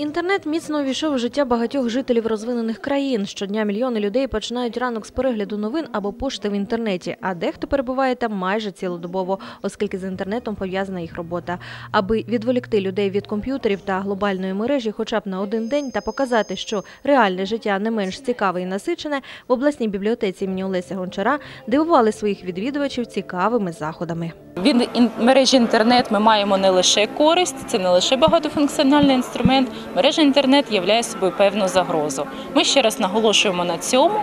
Інтернет міцно увійшов у життя багатьох жителів розвинених країн. Щодня мільйони людей починають ранок з перегляду новин або пошти в інтернеті, а дехто перебуває там майже цілодобово, оскільки з інтернетом пов'язана їх робота. Аби відволікти людей від комп'ютерів та глобальної мережі, хоча б на один день, та показати, що реальне життя не менш цікаве і насичене, в обласній бібліотеці імені Олеся Гончара дивували своїх відвідувачів цікавими заходами. Від мережі інтернет ми маємо не лише користь, це не лише багатофункціональний інструмент. Мережа інтернет являє собою певну загрозу. Ми ще раз наголошуємо на цьому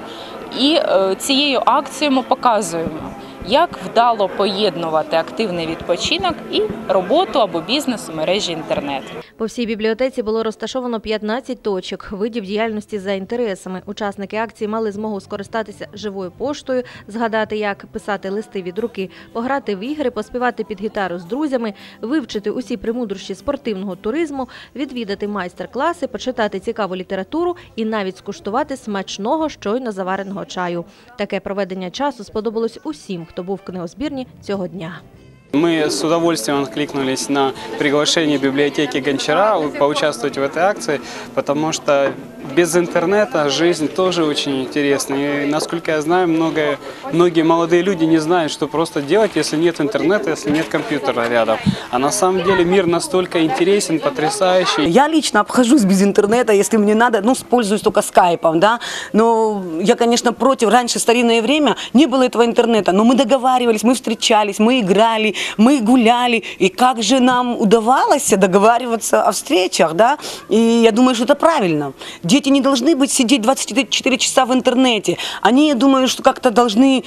і е, цією акцією ми показуємо, як вдало поєднувати активний відпочинок і роботу або бізнес у мережі інтернет. По всій бібліотеці було розташовано 15 точок видів діяльності за інтересами. Учасники акції мали змогу скористатися живою поштою, згадати, як писати листи від руки, пограти в ігри, поспівати під гітару з друзями, вивчити усі примудрощі спортивного туризму, відвідати майстер-класи, почитати цікаву літературу і навіть скуштувати смачного щойно завареного чаю. Таке проведення часу сподобалось усім, хто був в книгозбірні цього дня. Мы с удовольствием откликнулись на приглашение библиотеки Гончара поучаствовать в этой акции, потому что без интернета жизнь тоже очень интересна. И, насколько я знаю, много, многие молодые люди не знают, что просто делать, если нет интернета, если нет компьютера рядом. А на самом деле мир настолько интересен, потрясающий. Я лично обхожусь без интернета, если мне надо, ну, пользуюсь только скайпом, да. Но я, конечно, против. Раньше, старинное время, не было этого интернета, но мы договаривались, мы встречались, мы играли, мы гуляли. И как же нам удавалось договариваться о встречах, да. И я думаю, что это правильно. Дети не должны быть сидеть 24 часа в интернете. Они, я думаю, что как-то должны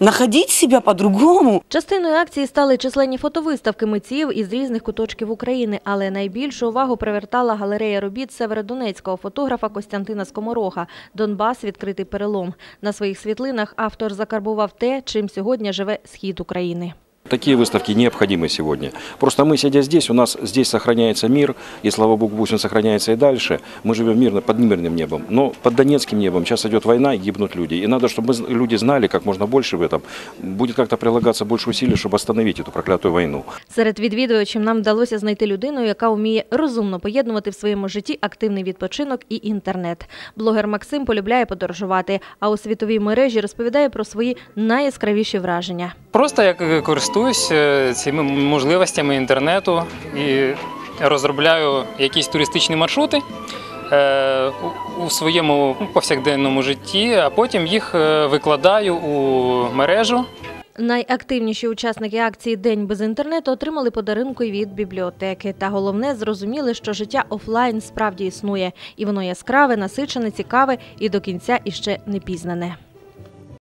находить себя по-другому. Частиною акції стали численні фотовиставки митців із різних куточків України, але найбільшу увагу привертала галерея робіт северодонецького фотографа Костянтина Скомороха «Донбас. Відкритий перелом». На своїх світлинах автор закарбував те, чим сьогодні живе схід України. Такие выставки необходимы сегодня. Просто мы, сидя здесь, у нас здесь сохраняется мир, и слава богу, пусть он сохраняется и дальше. Мы живем мирно, под мирным небом. Но под Донецким небом сейчас идет война, и гибнут люди. И надо, чтобы мы з- люди знали как можно больше в этом. Будет как-то прилагаться больше усилий, чтобы остановить эту проклятую войну. Серед відвідувачів нам вдалося знайти людину, яка вміє розумно поєднувати в своєму житті активний відпочинок і інтернет. Блогер Максим полюбляє подорожувати, а у світовій мережі розповідає про свої найяскравіші враження. Просто я користуюсь е, цими можливостями інтернету і розробляю якісь туристичні маршрути е, у- у своєму ну, повсякденному житті, а потім їх е, викладаю у мережу. Найактивніші учасники акції День без інтернету отримали подарунки від бібліотеки. Та головне зрозуміли, що життя офлайн справді існує, і воно яскраве, насичене, цікаве і до кінця іще не пізнане.